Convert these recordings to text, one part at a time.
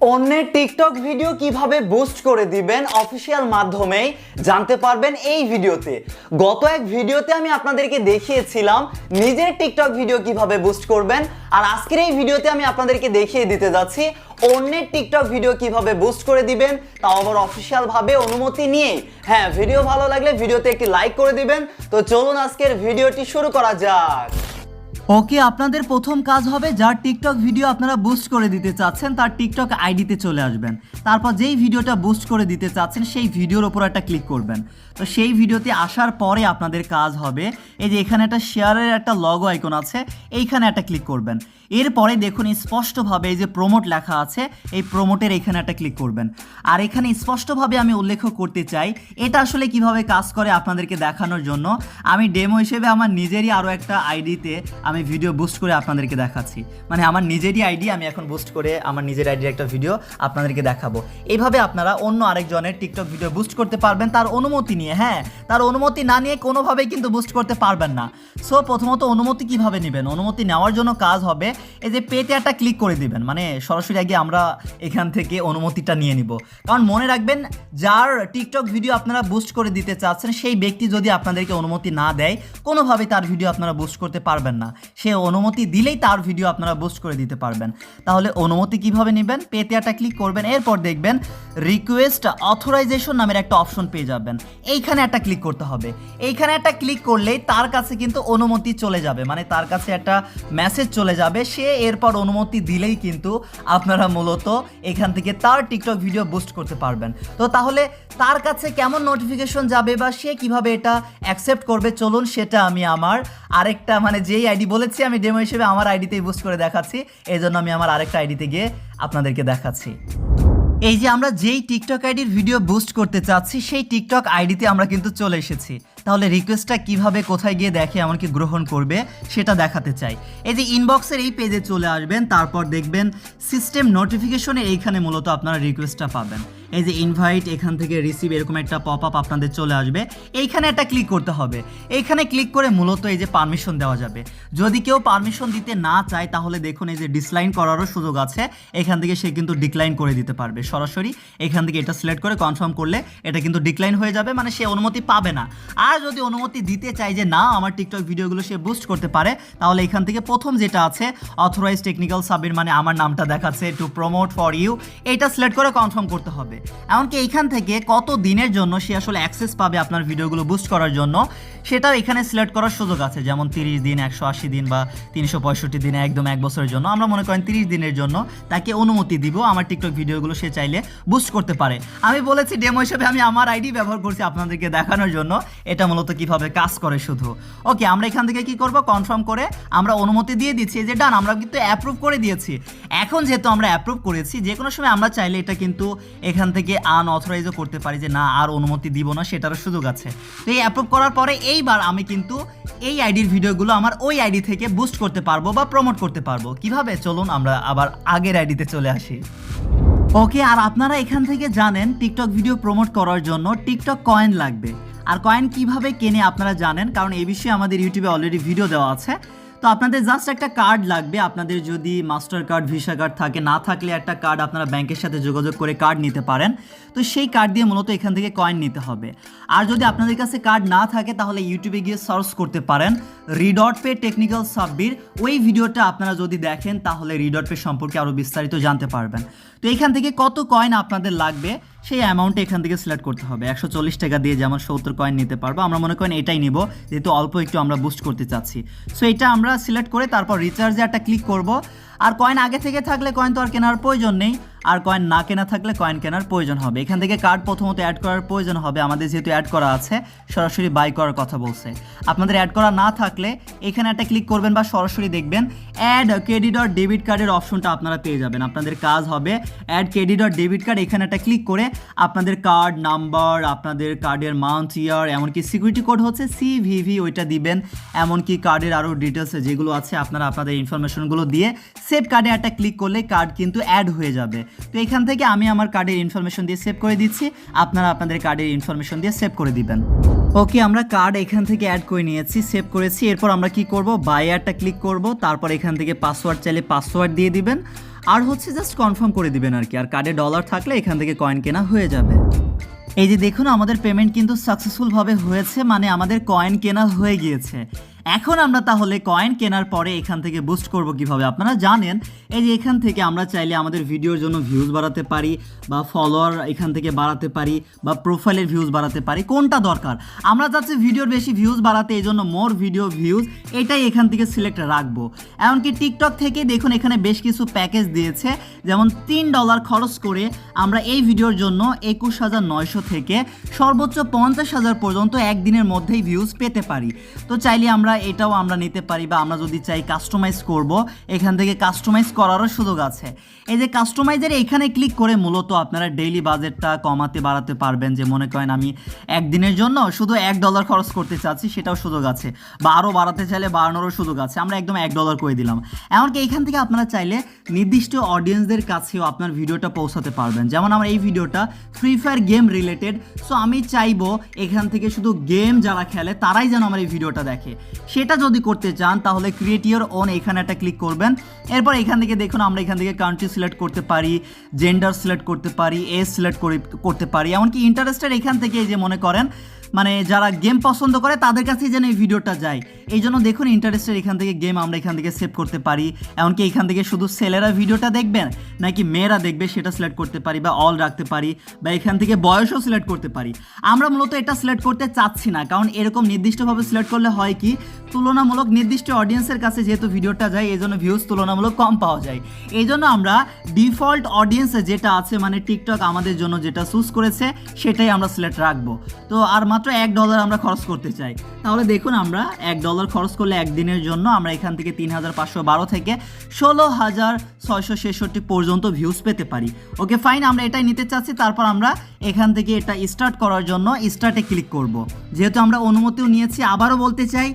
অন্যের TikTok video কীভাবে boost করে দিবেন অফিসিয়াল মাধ্যমেই জানতে পারবেন এই ভিডিওতে গত এক ভিডিওতে আমি আপনাদেরকে দেখিয়েছিলাম নিজের টিকটক ভিডিও কীভাবে বুস্ট করবেন, আর আজকের এই ভিডিওতে আমি আপনাদেরকে দেখিয়ে দিতে যাচ্ছি অন্যের টিকটক ভিডিও কীভাবে বুস্ট করে দিবেন, তাও আবার অফিসিয়াল ভাবে অনুমতি নিয়ে। হ্যাঁ ভিডিও ভালো লাগলে ভিডিওতে একটি লাইক করে দিবেন। তো চলুন আজকের ভিডিওটি শুরু করা যাক। ওকে আপনাদের প্রথম কাজ হবে যার টিকটক ভিডিও আপনারা বুস্ট করে দিতে চাচ্ছেন, তার টিকটক আইডিতে চলে আসবেন। তারপর যেই ভিডিওটা বুস্ট করে দিতে চাচ্ছেন, সেই ভিডিওর ওপর একটা ক্লিক করবেন। তো সেই ভিডিওতে আসার পরে আপনাদের কাজ হবে, এই যে এখানে একটা শেয়ারের একটা লগ আইকন আছে, এইখানে একটা ক্লিক করবেন। এরপরে দেখুন স্পষ্টভাবে এই যে প্রমোট লেখা আছে, এই প্রমোটের এখানে একটা ক্লিক করবেন। আর এখানে স্পষ্টভাবে আমি উল্লেখ করতে চাই, এটা আসলে কীভাবে কাজ করে আপনাদেরকে দেখানোর জন্য? আমি ডেমো হিসেবে আমার নিজেরই আরও একটা আইডিতে আমি ভিডিও বুস্ট করে আপনাদেরকে দেখাচ্ছি। মানে আমার নিজেরই আইডি আমি এখন বুস্ট করে আমার নিজের আইডির একটা ভিডিও আপনাদেরকে দেখাবো। এইভাবে আপনারা অন্য আরেকজনের টিকটক ভিডিও বুস্ট করতে পারবেন তার অনুমতি নিয়ে হ্যাঁ? তার অনুমতি না নিয়ে কোনোভাবেই কিন্তু বুস্ট করতে পারবেন না। সো প্রথমত অনুমতি কীভাবে নেবেন? অনুমতি নেওয়ার জন্য কাজ হবে এই যে পেতে একটা ক্লিক করে দিবেন। মানে সরাসরি আগে আমরা এখান থেকে অনুমতিটা নিয়ে নিব। কারণ মনে রাখবেন, যার টিকটক ভিডিও আপনারা বুস্ট করে দিতে চাচ্ছেন, সেই ব্যক্তি যদি আপনাদেরকে অনুমতি না দেয় কোনোভাবে তার ভিডিও আপনারা বুস্ট করতে পারবেন না। সে অনুমতি দিলেই তার ভিডিও আপনারা বুস্ট করে দিতে পারবেন। তাহলে অনুমতি কীভাবে নেবেন? পেতে ক্লিক করবেন, এরপর দেখবেন রিকোয়েস্ট অথরাইজেশন নামের একটা অপশন পেয়ে যাবেন। এইখানে একটা ক্লিক করতে হবে। এইখানে একটা ক্লিক করলেই তার কাছে কিন্তু অনুমতি চলে যাবে। মানে তার কাছে একটা মেসেজ চলে যাবে। সে এরপর অনুমতি দিলেই কিন্তু আপনারা মূলত এখান থেকে তার টিকটক ভিডিও বুস্ট করতে পারবেন। তো তাহলে তার কাছে কেমন নোটিফিকেশন যাবে বা সে কীভাবে এটা অ্যাকসেপ্ট করবে? চলুন সেটা আমি আমার আরেকটা মানে যেই আইডি বলেছি, আমি ডেমো হিসেবে আমার আইডিতেই বুস্ট করে দেখাচ্ছি এই জন্য আমি আমার আরেকটা আইডিতে গিয়ে আপনাদেরকে দেখাচ্ছি। এই যে আমরা যেই টিকটক আইডির ভিডিও বুস্ট করতে চাচ্ছি, সেই টিকটক আইডিতে আমরা কিন্তু চলে এসেছি। তাহলে রিকোয়েস্টটা কীভাবে, কোথায় গিয়ে দেখে এমনকি গ্রহণ করবে, সেটা দেখাতে চাই। এই যে ইনবক্সের এই পেজে চলে আসবেন, তারপর দেখবেন সিস্টেম নোটিফিকেশনে এইখানে মূলত আপনারা রিকোয়েস্টটা পাবেন। এই যে ইনভাইট এখান থেকে রিসিভ এরকম একটা পপ আপ আপনাদের চলে আসবে। এইখানে একটা ক্লিক করতে হবে। এইখানে ক্লিক করে মূলত এই যে পারমিশন দেওয়া যাবে। যদি কেউ পারমিশন দিতে না চায়, তাহলে দেখুন এই যে ডিসলাইন করারও সুযোগ আছে। এখান থেকে সে কিন্তু ডিক্লাইন করে দিতে পারবে সরাসরি। এখান থেকে এটা সিলেক্ট করে কনফার্ম করলে এটা কিন্তু ডিক্লাইন হয়ে যাবে মানে সে অনুমতি পাবে না। আর যদি অনুমতি দিতে চায় যে, না, আমার টিকটক ভিডিওগুলো সে বুস্ট করতে পারে, তাহলে এখান থেকে প্রথম যেটা আছে অথরাইজ টেকনিক্যাল সাবির মানে আমার নামটা দেখাচ্ছে টু প্রমোট ফর ইউ এটা সিলেক্ট করে কনফার্ম করতে হবে। এমনকি এইখান থেকে কত দিনের জন্য সে আসলে অ্যাক্সেস পাবে আপনার ভিডিওগুলো বুস্ট করার জন্য। সেটাও এখানে সিলেক্ট করার সুযোগ আছে। যেমন তিরিশ দিন, একশো আশি দিন বা তিনশো পঁয়ষট্টি দিনে একদম এক বছরের জন্য। আমরা মনে করেন তিরিশ দিনের জন্য তাকে অনুমতি দিব। আমার টিকটক ভিডিওগুলো সে চাইলে বুস্ট করতে পারে। আমি বলেছি ডেমো হিসেবে আমি আমার আইডি ব্যবহার করছি আপনাদেরকে দেখানোর জন্য। এটা মূলত কীভাবে কাজ করে শুধু। ওকে আমরা এখান থেকে কি করব? কনফার্ম করে আমরা অনুমতি দিয়ে দিচ্ছি যে ডান আমরা কিন্তু অ্যাপ্রুভ করে দিয়েছি। এখন যেহেতু আমরা অ্যাপ্রুভ করেছি, যে কোনো সময় আমরা চাইলে এটা কিন্তু এখান থেকে আনঅথরাইজও করতে পারি যে, না, আর অনুমতি দিব না। সেটারও সুযোগ আছে। তো এই অ্যাপ্রুভ করার পরে এইবার আমি কিন্তু এই আইডির ভিডিওগুলো আমার ওই আইডি থেকে বুস্ট করতে পারব বা প্রমোট করতে পারব। কীভাবে? চলুন আমরা আবার আগের আইডিতে চলে আসি। ওকে, আর আপনারা এখান থেকে জানেন টিকটক ভিডিও প্রমোট করার জন্য টিকটক কয়েন লাগবে। আর কয়েন কীভাবে কেনে আপনারা জানেন? কারণ এই বিষয়ে আমাদের ইউটিউবে অলরেডি ভিডিও দেওয়া আছে। তো আপনাদের জাস্ট একটা কার্ড লাগবে। আপনাদের যদি মাস্টার কার্ড ভিসা কার্ড থাকে, না থাকলে একটা কার্ড আপনারা ব্যাংকের সাথে যোগাযোগ করে কার্ড নিতে পারেন। তো সেই কার্ড দিয়ে মূলত এখান থেকে কয়েন নিতে হবে। আর যদি আপনাদের কাছে কার্ড না থাকে, তাহলে ইউটিউবে গিয়ে সার্চ করতে পারেন রিডট পে টেকনিক্যাল সাব্বির। ওই ভিডিওটা আপনারা যদি দেখেন, তাহলে রিডট পে সম্পর্কে আরও বিস্তারিত জানতে পারবেন। তো এখান থেকে কত কয়েন আপনাদের লাগবে? সেই অ্যামাউন্টে এখান থেকে সিলেক্ট করতে হবে। একশো চল্লিশ টাকা দিয়ে যেমন সত্তর কয়েন নিতে পারব, আমরা মনে করেন এটাই নিব, যেহেতু অল্প একটু আমরা বুস্ট করতে চাচ্ছি। সো এটা আমরা সিলেক্ট করে তারপর রিচার্জে একটা ক্লিক করব। আর কয়েন আগে থেকে থাকলে কয়েন তো আর কেনার প্রয়োজন নেই। আর কয়েন না কেনা থাকলে কয়েন কেনার প্রয়োজন হবে। এখান থেকে কার্ড প্রথমত অ্যাড করার প্রয়োজন হবে। আমাদের যেহেতু অ্যাড করা আছে, সরাসরি বাই করার কথা বলছে। আপনাদের অ্যাড করা না থাকলে এখানে একটা ক্লিক করবেন বা সরাসরি দেখবেন অ্যাড ক্রেডিট আর ডেবিট কার্ডের অপশনটা আপনারা পেয়ে যাবেন। আপনাদের কাজ হবে অ্যাড ক্রেডিট আর ডেবিট কার্ড এখানে একটা ক্লিক করে আপনাদের কার্ড নাম্বার আপনাদের কার্ডের মান্থ ইয়ার এমনকি সিকিউরিটি কোড হচ্ছে সিভিভি ওইটা দিবেন। এমনকি কার্ডের আরও ডিটেলস যেগুলো আছে, আপনারা আপনাদের ইনফরমেশনগুলো দিয়ে সেভ কার্ডে একটা ক্লিক করলে কার্ড কিন্তু অ্যাড হয়ে যাবে। তো এখান থেকে আমি আমার কার্ডের ইনফরমেশন দিয়ে সেভ করে দিচ্ছি। আপনারা আপনাদের কার্ডের ইনফরমেশন দিয়ে সেভ করে দিবেন। ওকে আমরা কার্ড এখান থেকে অ্যাড করে নিয়েছি সেভ করেছি। এরপর আমরা কি করব? একটা ক্লিক করব। তারপর এখান থেকে পাসওয়ার্ড চাইলে পাসওয়ার্ড দিয়ে দিবেন। আর হচ্ছে জাস্ট কনফার্ম করে দিবেন আর কি। আর কার্ডে ডলার থাকলে এখান থেকে কয়েন কেনা হয়ে যাবে। এই যে দেখুন, আমাদের পেমেন্ট কিন্তু সাকসেসফুলভাবে হয়েছে মানে আমাদের কয়েন কেনা হয়ে গিয়েছে। এখন আমরা তাহলে কয়েন কেনার পরে এখান থেকে বুস্ট করব কীভাবে? আপনারা জানেন, এই যে এখান থেকে আমরা চাইলে আমাদের ভিডিওর জন্য ভিউজ বাড়াতে পারি, বা ফলোয়ার এখান থেকে বাড়াতে পারি, বা প্রোফাইলের ভিউজ বাড়াতে পারি, কোনটা দরকার? আমরা চাচ্ছি ভিডিওর বেশি ভিউজ বাড়াতে, এই জন্য মোর ভিডিও ভিউজ এটাই এখান থেকে সিলেক্ট রাখব। এমনকি টিকটক থেকে দেখুন, এখানে বেশ কিছু প্যাকেজ দিয়েছে, যেমন তিন ডলার খরচ করে আমরা এই ভিডিওর জন্য একুশ হাজার নয়শো থেকে সর্বোচ্চ পঞ্চাশ হাজার পর্যন্ত একদিনের মধ্যেই ভিউজ পেতে পারি। তো চাইলে আমরা এটাও আমরা নিতে পারি বা আমরা যদি চাই কাস্টমাইজ করব, এখান থেকে কাস্টমাইজ করারও সুযোগ আছে। এই যে কাস্টমাইজের এখানে ক্লিক করে মূলত আপনারা ডেইলি বাজেটটা কমাতে, বাড়াতে পারবেন। যে মনে করেন আমি একদিনের জন্য শুধু এক ডলার খরচ করতে চাচ্ছি, সেটাও সুযোগ আছে। বা আরও বাড়াতে চাইলে বাড়ানোরও সুযোগ আছে। আমরা একদম এক ডলার করে দিলাম। এমনকি এখান থেকে আপনারা চাইলে নির্দিষ্ট অডিয়েন্সদের কাছেও আপনার ভিডিওটা পৌঁছাতে পারবেন। যেমন আমার এই ভিডিওটা free fire game related so আমি চাইব এখান থেকে শুধু গেম যারা খেলে, তারাই যেন আমার এই ভিডিওটা দেখে। সেটা যদি করতে চান, তাহলে ক্রিয়েট অন এখানে একটা ক্লিক করবেন। এরপর এখান থেকে দেখুন, আমরা এখান থেকে কান্ট্রি সিলেক্ট করতে পারি জেন্ডার সিলেক্ট করতে পারি এজ সিলেক্ট করতে পারি। এমনকি ইন্টারেস্টের এখান থেকে যে মনে করেন মানে যারা গেম পছন্দ করে, তাদের কাছেই যেন এই ভিডিওটা যায়। এই জন্য দেখুন ইন্টারেস্টের এখান থেকে গেম আমরা এখান থেকে সেভ করতে পারি। এমনকি এখান থেকে শুধু ছেলেরা ভিডিওটা দেখবেন, নাকি মেয়েরা দেখবে সেটা সিলেক্ট করতে পারি বা অল রাখতে পারি বা এখান থেকে বয়সও সিলেক্ট করতে পারি। আমরা মূলত এটা সিলেক্ট করতে চাচ্ছি না, কারণ এরকম নির্দিষ্টভাবে সিলেক্ট করলে হয় কি তুলনামূলক নির্দিষ্ট অডিয়েন্সের কাছে যেহেতু ভিডিওটা যায় এই জন্য ভিউজ তুলনামূলক কম পাওয়া যায়। এই জন্য আমরা ডিফল্ট অডিয়েন্সে যেটা আছে মানে টিকটক আমাদের জন্য যেটা চুজ করেছে, সেটাই আমরা সিলেক্ট রাখব। তো আর মাত্র এক ডলার আমরা খরচ করতে চাই। তাহলে দেখুন আমরা এক ডলার খরচ করলে একদিনের জন্য আমরা এখান থেকে তিন হাজার পাঁচশো বারো থেকে ষোলো হাজার ছয়শো ছেষট্টি পর্যন্ত ভিউজ পেতে পারি। ওকে ফাইন আমরা এটাই নিতে চাচ্ছি। তারপর আমরা এখান থেকে এটা স্টার্ট করার জন্য স্টার্টে ক্লিক করব। যেহেতু আমরা অনুমতিও নিয়েছি, আবারও বলতে চাই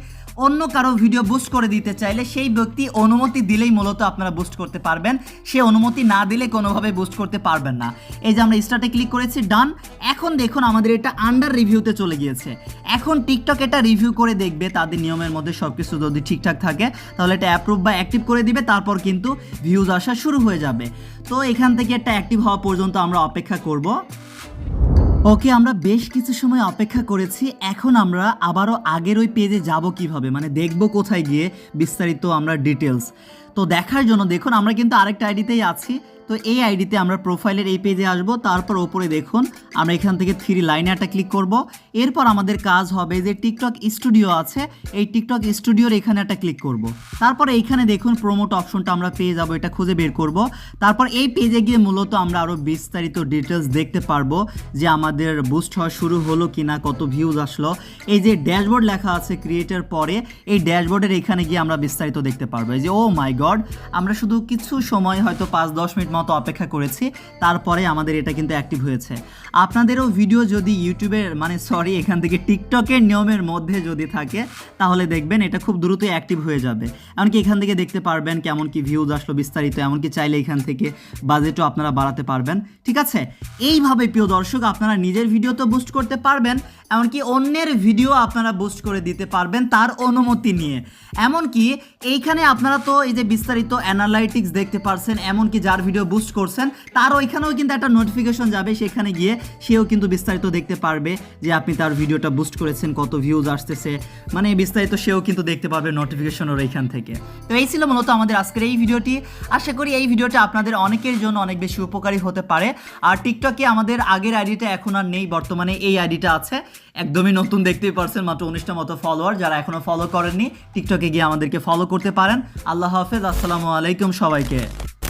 অন্য কারও ভিডিও বুস্ট করে দিতে চাইলে সেই ব্যক্তি অনুমতি দিলেই মূলত আপনারা বুস্ট করতে পারবেন। সে অনুমতি না দিলে কোনোভাবে বুস্ট করতে পারবেন না। এই যে আমরা স্টার্টে ক্লিক করেছি ডান এখন দেখুন আমাদের এটা আন্ডার রিভিউতে চলে গিয়েছে। এখন টিকটক এটা রিভিউ করে দেখবে, তাদের নিয়মের মধ্যে সব কিছু যদি ঠিকঠাক থাকে, তাহলে এটা অ্যাপ্রুভ বা অ্যাক্টিভ করে দিবে, তারপর কিন্তু ভিউজ আসা শুরু হয়ে যাবে। তো এখান থেকে একটা অ্যাক্টিভ হওয়া পর্যন্ত আমরা অপেক্ষা করব। ওকে, আমরা বেশ কিছু সময় অপেক্ষা করেছি। এখন আমরা আবারও আগের ওই পেজে যাব কীভাবে? মানে দেখব কোথায় গিয়ে বিস্তারিত আমরা ডিটেলস তো দেখার জন্য দেখুন, আমরা কিন্তু আরেকটা আইডিতেই আছি। তো এই আইডিতে আমরা প্রোফাইলের এই পেজে আসব, তারপর ওপরে দেখুন, আমরা এখান থেকে থ্রি লাইনে একটা ক্লিক করব। এরপর আমাদের কাজ হবে যে টিকটক স্টুডিও আছে, এই টিকটক স্টুডিওর এখানে একটা ক্লিক করব। তারপর এইখানে দেখুন প্রোমোট অপশনটা আমরা পেয়ে যাব, এটা খুঁজে বের করব। তারপর এই পেজে গিয়ে মূলত আমরা আরও বিস্তারিত ডিটেলস দেখতে পারব যে আমাদের বুস্ট হওয়া শুরু হলো কিনা, কত ভিউজ আসলো। এই যে ড্যাশবোর্ড লেখা আছে ক্রিয়েটের পরে, এই ড্যাশবোর্ডের এখানে গিয়ে আমরা বিস্তারিত দেখতে পারব। এই যে ও মাই গড আমরা শুধু কিছু সময় হয়তো পাঁচ দশ মিনিট মতো অপেক্ষা করেছি, তারপরে আমাদের এটা কিন্তু অ্যাক্টিভ হয়েছে। আপনাদেরও ভিডিও যদি ইউটিউবের মানে সরি এখান থেকে টিকটকের নিয়মের মধ্যে যদি থাকে, তাহলে দেখবেন এটা খুব দ্রুতই অ্যাক্টিভ হয়ে যাবে। এমনকি এখান থেকে দেখতে পারবেন কেমন কি ভিউজ আসলো বিস্তারিত, এমনকি চাইলে এখান থেকে বাজেটও আপনারা বাড়াতে পারবেন। ঠিক আছে? এইভাবে প্রিয় দর্শক, আপনারা নিজের ভিডিও তো বুস্ট করতে পারবেন, এমনকি অন্যের ভিডিও আপনারা বুস্ট করে দিতে পারবেন তার অনুমতি নিয়ে। এমনকি এইখানে আপনারা তো এই যে বিস্তারিত অ্যানালাইটিক্স দেখতে পারছেন, এমনকি যার ভিডিও বুস্ট করছেন তার ওইখানেও কিন্তু একটা নোটিফিকেশন যাবে, সেখানে গিয়ে সেও কিন্তু বিস্তারিত দেখতে পারবে যে আপনি তার ভিডিওটা বুস্ট করেছেন, কত ভিউজ আসতেছে। মানে বিস্তারিত সেও কিন্তু দেখতে পারবে নোটিফিকেশনের এইখান থেকে। তো এই ছিল মূলত আমাদের আজকের এই ভিডিওটি আশা করি এই ভিডিওটা আপনাদের অনেকের জন্য অনেক বেশি উপকারী হতে পারে। আর টিকটকে আমাদের আগের আইডিটা এখন আর নেই, বর্তমানে এই আইডিটা আছে। একদমই নতুন দেখতেই পারছেন, মাত্র উনিশটা মতো ফলোয়ার যারা এখনও ফলো করেননি টিকটকে গিয়ে আমাদেরকে ফলো করতে পারেন। আল্লাহ হাফেজ, আসসালামু আলাইকুম সবাইকে।